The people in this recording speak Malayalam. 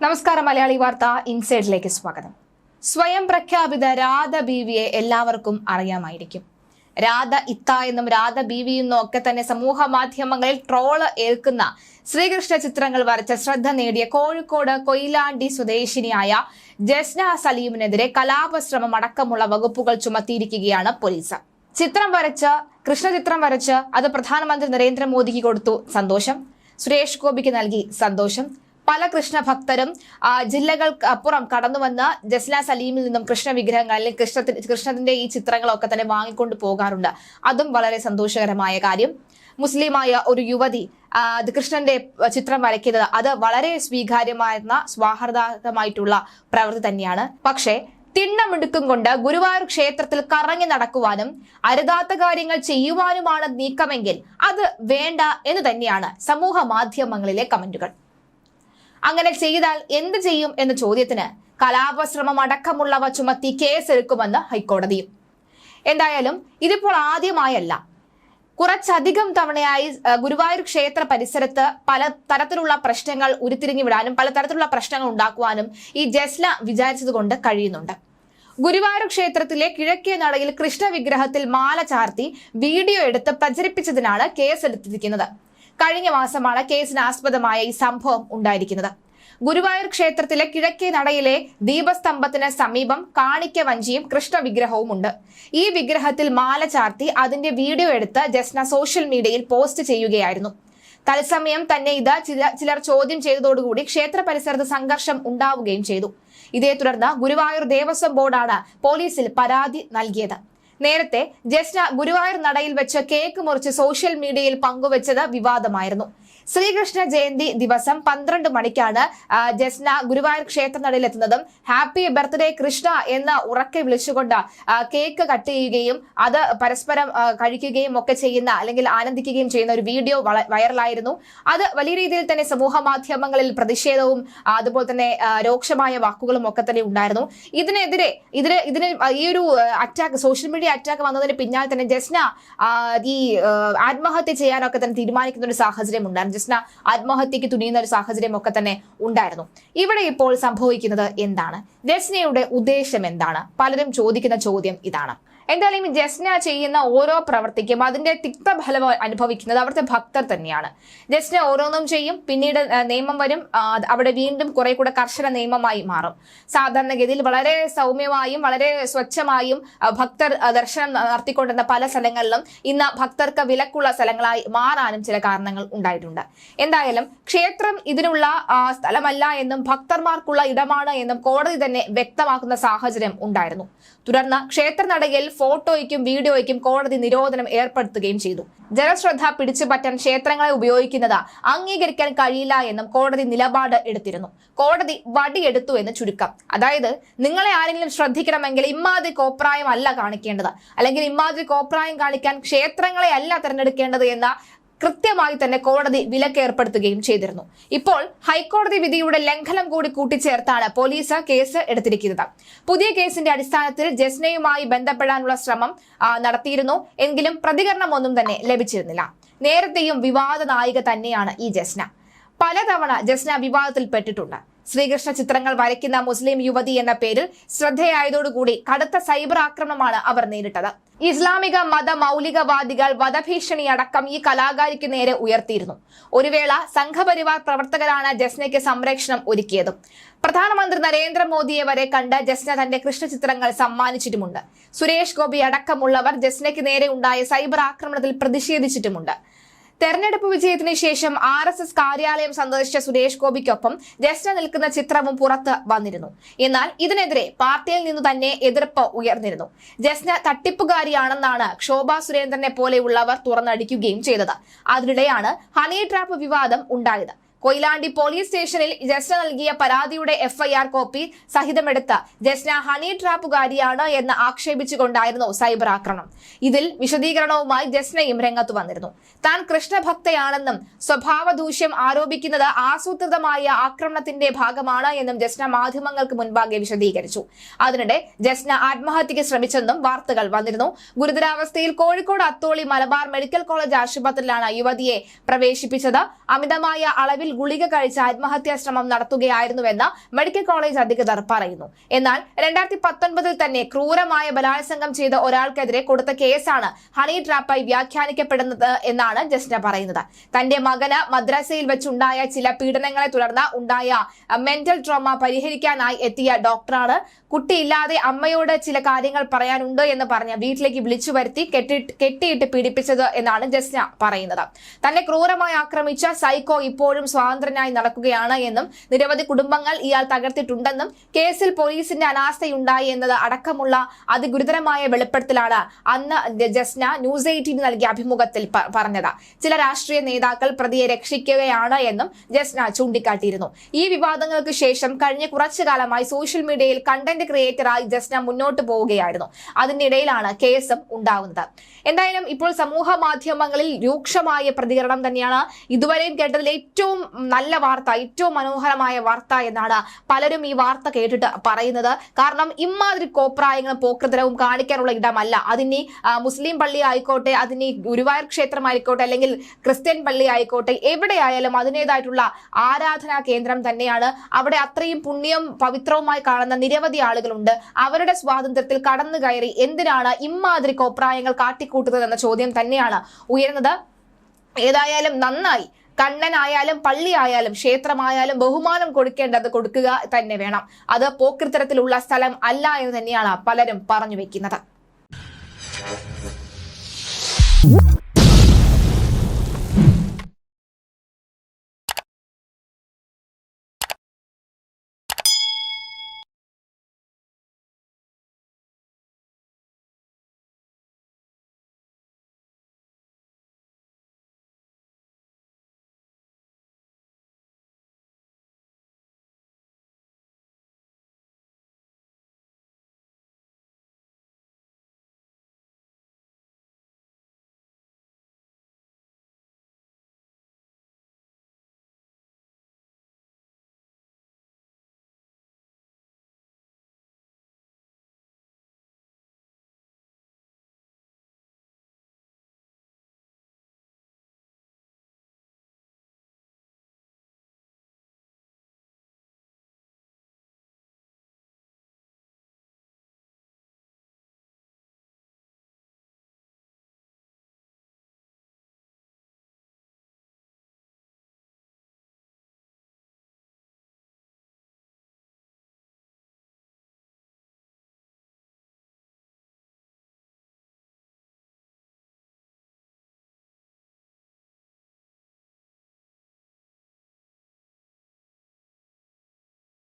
നമസ്കാരം മലയാളി വാർത്ത ഇൻസൈഡിലേക്ക് സ്വാഗതം. സ്വയം പ്രഖ്യാപിത രാധ ബീവിയെ എല്ലാവർക്കും അറിയാമായിരിക്കും. രാധ ഇത്ത എന്നും രാധ ബീവി എന്നും ഒക്കെ തന്നെ സമൂഹ മാധ്യമങ്ങളിൽ ട്രോൾ ഏൽക്കുന്ന ശ്രീകൃഷ്ണ ചിത്രങ്ങൾ വരച്ച ശ്രദ്ധ നേടിയ കോഴിക്കോട് കൊയിലാണ്ടി സ്വദേശിനിയായ ജസ്ന സലീമിനെതിരെ കലാപശ്രമം അടക്കമുള്ള വകുപ്പുകൾ ചുമത്തിയിരിക്കുകയാണ് പോലീസ്. ചിത്രം വരച്ച് കൃഷ്ണചിത്രം വരച്ച് അത് പ്രധാനമന്ത്രി നരേന്ദ്രമോദിക്ക് കൊടുത്തു സന്തോഷം. സുരേഷ് ഗോപിക്ക് നൽകി സന്തോഷം. പല കൃഷ്ണ ഭക്തരും ജില്ലകൾക്ക് അപ്പുറം കടന്നുവന്ന് ജസ്ല സലീമിൽ നിന്നും കൃഷ്ണ വിഗ്രഹങ്ങൾ അല്ലെങ്കിൽ കൃഷ്ണത്തിന് കൃഷ്ണത്തിന്റെ ഈ ചിത്രങ്ങളൊക്കെ തന്നെ വാങ്ങിക്കൊണ്ട് പോകാറുണ്ട്. അതും വളരെ സന്തോഷകരമായ കാര്യം. മുസ്ലിമായ ഒരു യുവതി കൃഷ്ണന്റെ ചിത്രം വരയ്ക്കുന്നത് അത് വളരെ സ്വീകാര്യമായിരുന്ന സ്വാഹൃദമായിട്ടുള്ള പ്രവൃത്തി തന്നെയാണ്. പക്ഷേ തിണ്ണമിടുക്കും കൊണ്ട് ഗുരുവായൂർ ക്ഷേത്രത്തിൽ കറങ്ങി നടക്കുവാനും അരുതാത്ത കാര്യങ്ങൾ ചെയ്യുവാനുമാണ് നീക്കമെങ്കിൽ അത് വേണ്ട എന്ന് തന്നെയാണ് സമൂഹ മാധ്യമങ്ങളിലെ കമന്റുകൾ. അങ്ങനെ ചെയ്താൽ എന്ത് ചെയ്യും എന്ന ചോദ്യത്തിന് കലാപശ്രമം അടക്കമുള്ളവ ചുമത്തി കേസെടുക്കുമെന്ന് ഹൈക്കോടതിയും. എന്തായാലും ഇതിപ്പോൾ ആദ്യമായല്ല. കുറച്ചധികം തവണയായി ഗുരുവായൂർ ക്ഷേത്ര പരിസരത്ത് പല തരത്തിലുള്ള പ്രശ്നങ്ങൾ ഉരുത്തിരിഞ്ഞു വിടാനും പല തരത്തിലുള്ള പ്രശ്നങ്ങൾ ഉണ്ടാക്കുവാനും ഈ ജസ്ല വിചാരിച്ചതുകൊണ്ട് കഴിയുന്നുണ്ട്. ഗുരുവായൂർ ക്ഷേത്രത്തിലെ കിഴക്കേ നടയിൽ കൃഷ്ണ വിഗ്രഹത്തിൽ മാല ചാർത്തി വീഡിയോ എടുത്ത് പ്രചരിപ്പിച്ചതിനാണ് കേസെടുത്തിരിക്കുന്നത്. കഴിഞ്ഞ മാസമാണ് കേസിന് ആസ്പദമായ ഈ സംഭവം ഉണ്ടായിരിക്കുന്നത്. ഗുരുവായൂർ ക്ഷേത്രത്തിലെ കിഴക്കേ നടയിലെ ദീപസ്തംഭത്തിന് സമീപം കാണിക്ക വഞ്ചിയും കൃഷ്ണ വിഗ്രഹവും ഉണ്ട്. ഈ വിഗ്രഹത്തിൽ മാല ചാർത്തി അതിന്റെ വീഡിയോ എടുത്ത് ജസ്ന സോഷ്യൽ മീഡിയയിൽ പോസ്റ്റ് ചെയ്യുകയായിരുന്നു. തത്സമയം തന്നെ ഇത് ചില ചിലർ ചോദ്യം ചെയ്തതോടുകൂടി ക്ഷേത്ര പരിസരത്ത് സംഘർഷം ഉണ്ടാവുകയും ചെയ്തു. ഇതേ തുടർന്ന് ഗുരുവായൂർ ദേവസ്വം ബോർഡാണ് പോലീസിൽ പരാതി നൽകിയത്. നേരത്തെ ജസ്ന ഗുരുവായൂർ നടയിൽ വെച്ച് കേക്ക് മുറിച്ച് സോഷ്യൽ മീഡിയയിൽ പങ്കുവച്ചത് വിവാദമായിരുന്നു. ശ്രീകൃഷ്ണ ജയന്തി ദിവസം പന്ത്രണ്ട് മണിക്കാണ് ജസ്ന ഗുരുവായൂർ ക്ഷേത്ര നടയിലെത്തുന്നതും ഹാപ്പി ബർത്ത്ഡേ കൃഷ്ണ എന്ന് ഉറക്കെ വിളിച്ചുകൊണ്ട് കേക്ക് കട്ട് ചെയ്യുകയും അത് പരസ്പരം കഴിക്കുകയും ഒക്കെ ചെയ്യുന്ന അല്ലെങ്കിൽ ആനന്ദിക്കുകയും ചെയ്യുന്ന ഒരു വീഡിയോ വൈറലായിരുന്നു. അത് വലിയ രീതിയിൽ തന്നെ സമൂഹ മാധ്യമങ്ങളിൽ പ്രതിഷേധവും അതുപോലെ തന്നെ രോക്ഷമായ വാക്കുകളും ഒക്കെ തന്നെ ഉണ്ടായിരുന്നു. ഇതിനെതിരെ ഇതിന് ഇതിന് ഈ ഒരു അറ്റാക്ക് സോഷ്യൽ മീഡിയ അറ്റാക്ക് വന്നതിന് പിന്നാലെ തന്നെ ജസ്ന ഈ ആത്മഹത്യ ചെയ്യാനൊക്കെ തന്നെ തീരുമാനിക്കുന്ന ഒരു സാഹചര്യം ഉണ്ടായിരുന്നു. ജസ്ന ആത്മഹത്യക്ക് തുനിയുന്ന ഒരു സാഹചര്യം ഒക്കെ തന്നെ ഉണ്ടായിരുന്നു. ഇവിടെ ഇപ്പോൾ സംഭവിക്കുന്നത് എന്താണ്? ജസ്നയുടെ ഉദ്ദേശം എന്താണ്? പലരും ചോദിക്കുന്ന ചോദ്യം ഇതാണ്. എന്തായാലും ജസ്ന ചെയ്യുന്ന ഓരോ പ്രവർത്തിക്കും അതിന്റെ തിക്തഫലം അനുഭവിക്കുന്നത് അവിടുത്തെ ഭക്തർ തന്നെയാണ്. ജസ്ന ഓരോന്നും ചെയ്യും പിന്നീട് നിയമം വരും അവിടെ വീണ്ടും കുറെ കൂടെ കർശന നിയമമായി മാറും. സാധാരണഗതിയിൽ വളരെ സൗമ്യമായും വളരെ സ്വച്ഛമായും ഭക്തർ ദർശനം നടത്തിക്കൊണ്ടിരുന്ന പല സ്ഥലങ്ങളിലും ഇന്ന് ഭക്തർക്ക് വിലക്കുള്ള സ്ഥലങ്ങളായി മാറാനും ചില കാരണങ്ങൾ ഉണ്ടായിട്ടുണ്ട്. എന്തായാലും ക്ഷേത്രം ഇതിനുള്ള സ്ഥലമല്ല എന്നും ഭക്തർമാർക്കുള്ള ഇടമാണ് എന്നും കോടതി തന്നെ വ്യക്തമാക്കുന്ന സാഹചര്യം ഉണ്ടായിരുന്നു. തുടർന്ന് ക്ഷേത്രനടയിൽ ഫോട്ടോയ്ക്കും വീഡിയോയ്ക്കും കോടതി നിരോധനം ഏർപ്പെടുത്തുകയും ചെയ്തു. ജനശ്രദ്ധ പിടിച്ചുപറ്റാൻ ക്ഷേത്രങ്ങളെ ഉപയോഗിക്കുന്നത് അംഗീകരിക്കാൻ കഴിയില്ല എന്നും കോടതി നിലപാട് എടുത്തിരുന്നു. കോടതി വടിയെടുത്തു എന്ന് ചുരുക്കം. അതായത് നിങ്ങളെ ആരെങ്കിലും ശ്രദ്ധിക്കണമെങ്കിൽ ഇമ്മാതിരി കോപ്രായം അല്ല കാണിക്കേണ്ടത്. അല്ലെങ്കിൽ ഇമ്മാതിരി കോപ്രായം കാണിക്കാൻ ക്ഷേത്രങ്ങളെ അല്ല തിരഞ്ഞെടുക്കേണ്ടത് എന്ന കൃത്യമായി തന്നെ കോടതി വിലക്ക് ഏർപ്പെടുത്തുകയും ചെയ്തിരുന്നു. ഇപ്പോൾ ഹൈക്കോടതി വിധിയുടെ ലംഘനം കൂടി കൂട്ടിച്ചേർത്താണ് പോലീസ് കേസ് എടുത്തിരിക്കുന്നത്. പുതിയ കേസിന്റെ അടിസ്ഥാനത്തിൽ ജസ്നയുമായി ബന്ധപ്പെടാനുള്ള ശ്രമം നടത്തിയിരുന്നു. എങ്കിലും പ്രതികരണം ഒന്നും തന്നെ ലഭിച്ചിരുന്നില്ല. നേരത്തെയും വിവാദ നായിക തന്നെയാണ് ഈ ജസ്ന. പലതവണ ജസ്ന വിവാദത്തിൽ പെട്ടിട്ടുണ്ട് ശ്രീകൃഷ്ണ ചിത്രങ്ങൾ വരയ്ക്കുന്ന മുസ്ലിം യുവതി എന്ന പേരിൽ ശ്രദ്ധയായതോടുകൂടി കടുത്ത സൈബർ ആക്രമണമാണ് അവർ നേരിട്ടത്. ഇസ്ലാമിക മത മൗലികവാദികൾ വധഭീഷണി അടക്കം ഈ കലാകാരിക്ക് നേരെ ഉയർത്തിയിരുന്നു. ഒരു വേള സംഘപരിവാർ പ്രവർത്തകരാണ് ജസ്നയ്ക്ക് സംരക്ഷണം ഒരുക്കിയതും. പ്രധാനമന്ത്രി നരേന്ദ്രമോദിയെ വരെ കണ്ട് ജസ്ന തന്റെ കൃഷ്ണചിത്രങ്ങൾ സമ്മാനിച്ചിട്ടുമുണ്ട്. സുരേഷ് ഗോപി അടക്കമുള്ളവർ ജസ്നയ്ക്ക് നേരെ ഉണ്ടായ സൈബർ ആക്രമണത്തിൽ പ്രതിഷേധിച്ചിട്ടുമുണ്ട്. തെരഞ്ഞെടുപ്പ് വിജയത്തിന് ശേഷം ആർ എസ് എസ് കാര്യാലയം സന്ദർശിച്ച സുരേഷ് ഗോപിക്കൊപ്പം ജസ്ന നിൽക്കുന്ന ചിത്രവും പുറത്ത് വന്നിരുന്നു. എന്നാൽ ഇതിനെതിരെ പാർട്ടിയിൽ നിന്ന് തന്നെ എതിർപ്പ് ഉയർന്നിരുന്നു. ജസ്ന തട്ടിപ്പുകാരിയാണെന്നാണ് ക്ഷോഭ സുരേന്ദ്രനെ പോലെയുള്ളവർ തുറന്നടിക്കുകയും ചെയ്തത്. അതിനിടെയാണ് ഹണി ട്രാപ്പ് വിവാദം ഉണ്ടായത്. കൊയിലാണ്ടി പോലീസ് സ്റ്റേഷനിൽ ജസ്ന നൽകിയ പരാതിയുടെ എഫ്ഐആർ കോപ്പി സഹിതമെടുത്ത് ജസ്ന ഹണി ട്രാപ്പുകാരിയാണ് എന്ന് ആക്ഷേപിച്ചുകൊണ്ടായിരുന്നു സൈബർ ആക്രമണം. ഇതിൽ വിശദീകരണവുമായി ജസ്നയും രംഗത്ത് വന്നിരുന്നു. താൻ കൃഷ്ണഭക്തയാണെന്നും സ്വഭാവ ദൂഷ്യം ആരോപിക്കുന്നത് ആസൂത്രിതമായ ആക്രമണത്തിന്റെ ഭാഗമാണ് എന്നും ജസ്ന മാധ്യമങ്ങൾക്ക് മുൻപാകെ വിശദീകരിച്ചു. അതിനിടെ ജസ്ന ആത്മഹത്യയ്ക്ക് ശ്രമിച്ചെന്നും വാർത്തകൾ വന്നിരുന്നു. ഗുരുതരാവസ്ഥയിൽ കോഴിക്കോട് അത്തോളി മലബാർ മെഡിക്കൽ കോളേജ് ആശുപത്രിയിലാണ് യുവതിയെ പ്രവേശിപ്പിച്ചത്. അമിതമായ അളവിൽ ഗുളിക കഴിച്ച് ആത്മഹത്യാ ശ്രമം നടത്തുകയായിരുന്നുവെന്ന് മെഡിക്കൽ കോളേജ് അധികൃതർ പറയുന്നു. എന്നാൽ രണ്ടായിരത്തി പത്തൊൻപതിൽ തന്നെ ക്രൂരമായ ബലാത്സംഗം ചെയ്ത ഒരാൾക്കെതിരെ കൊടുത്ത കേസാണ് ഹണി ട്രാപ്പായി വ്യാഖ്യാനിക്കപ്പെടുന്നത് എന്നാണ് ജസ്ന പറയുന്നത്. തന്റെ മകന് മദ്രസയിൽ വെച്ചുണ്ടായ ചില പീഡനങ്ങളെ തുടർന്ന് ഉണ്ടായ മെന്റൽ ട്രോമ പരിഹരിക്കാനായി എത്തിയ ഡോക്ടറാണ്. കുട്ടിയില്ലാതെ അമ്മയോട് ചില കാര്യങ്ങൾ പറയാനുണ്ട് എന്ന് പറഞ്ഞ് വീട്ടിലേക്ക് വിളിച്ചു വരുത്തി കെട്ടിയിട്ട് പീഡിപ്പിച്ചത് എന്നാണ് ജസ്ന പറയുന്നത്. തന്നെ ക്രൂരമായി ആക്രമിച്ച സൈക്കോ ഇപ്പോഴും സ്വതന്ത്രനായി നടക്കുകയാണ് എന്നും നിരവധി കുടുംബങ്ങൾ ഇയാൾ തകർത്തിട്ടുണ്ടെന്നും കേസിൽ പോലീസിന്റെ അനാസ്ഥയുണ്ടായി എന്നത് അടക്കമുള്ള അതിഗുരുതരമായ വെളിപ്പെടുത്തലാണ് അന്ന് ജസ്ന ന്യൂസ് എയ്റ്റീന് നൽകിയ അഭിമുഖത്തിൽ പറഞ്ഞത്. ചില രാഷ്ട്രീയ നേതാക്കൾ പ്രതിയെ രക്ഷിക്കുകയാണ് എന്നും ജസ്ന ചൂണ്ടിക്കാട്ടിയിരുന്നു. ഈ വിവാദങ്ങൾക്ക് ശേഷം കഴിഞ്ഞ കുറച്ചു കാലമായി സോഷ്യൽ മീഡിയയിൽ കണ്ടന്റ് ക്രിയേറ്ററായി ജസ്ന മുന്നോട്ട് പോവുകയായിരുന്നു. അതിനിടയിലാണ് കേസും ഉണ്ടാകുന്നത് എന്തായാലും ഇപ്പോൾ സമൂഹ മാധ്യമങ്ങളിൽ രൂക്ഷമായ പ്രതികരണം തന്നെയാണ് ഇതുവരെയും കേട്ടതിൽ ഏറ്റവും നല്ല വാർത്ത ഏറ്റവും മനോഹരമായ വാർത്ത എന്നാണ് പലരും ഈ വാർത്ത കേട്ടിട്ട് പറയുന്നത്. കാരണം ഇമാതിരി കോപ്രായങ്ങളും പോക്രതരവും കാണിക്കാനുള്ള ഇടമല്ല. അതിനി മുസ്ലിം പള്ളി ആയിക്കോട്ടെ അതിനി ഗുരുവായൂർ ക്ഷേത്രമായിക്കോട്ടെ അല്ലെങ്കിൽ ക്രിസ്ത്യൻ പള്ളി ആയിക്കോട്ടെ എവിടെയായാലും അതിന്റെതായിട്ടുള്ള ആരാധനാ കേന്ദ്രം തന്നെയാണ്. അവിടെ അത്രയും പുണ്യം പവിത്രവുമായി കാണുന്ന നിരവധി ആളുകളുണ്ട്. അവരുടെ സ്വാതന്ത്ര്യത്തിൽ കടന്നു കയറി എന്തിനാണ് ഇമാതിരി കോപ്രായങ്ങൾ കാട്ടിക്കൂട്ടുന്നത് എന്ന ചോദ്യം തന്നെയാണ് ഉയരുന്നത്. ഏതായാലും നന്നായി കണ്ണനായാലും പള്ളിയായാലും ക്ഷേത്രമായാലും ബഹുമാനം കൊടുക്കേണ്ടത് കൊടുക്കുക തന്നെ വേണം. അത് പോക്കൃത്തരത്തിലുള്ള സ്ഥലം അല്ല എന്ന് തന്നെയാണ് പലരും പറഞ്ഞു വെക്കുന്നത്.